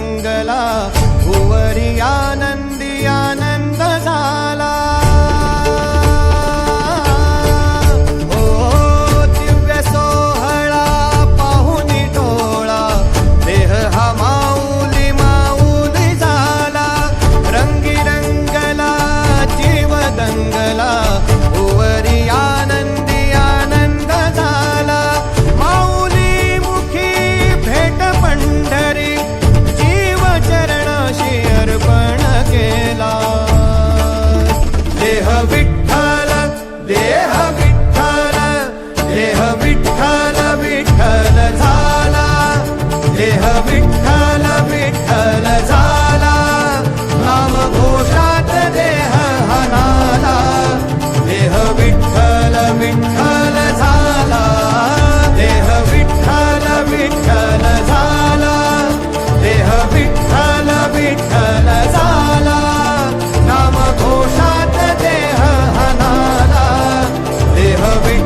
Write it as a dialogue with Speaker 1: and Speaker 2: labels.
Speaker 1: मंगला भुवरी आनंद विठ्ठल देहा love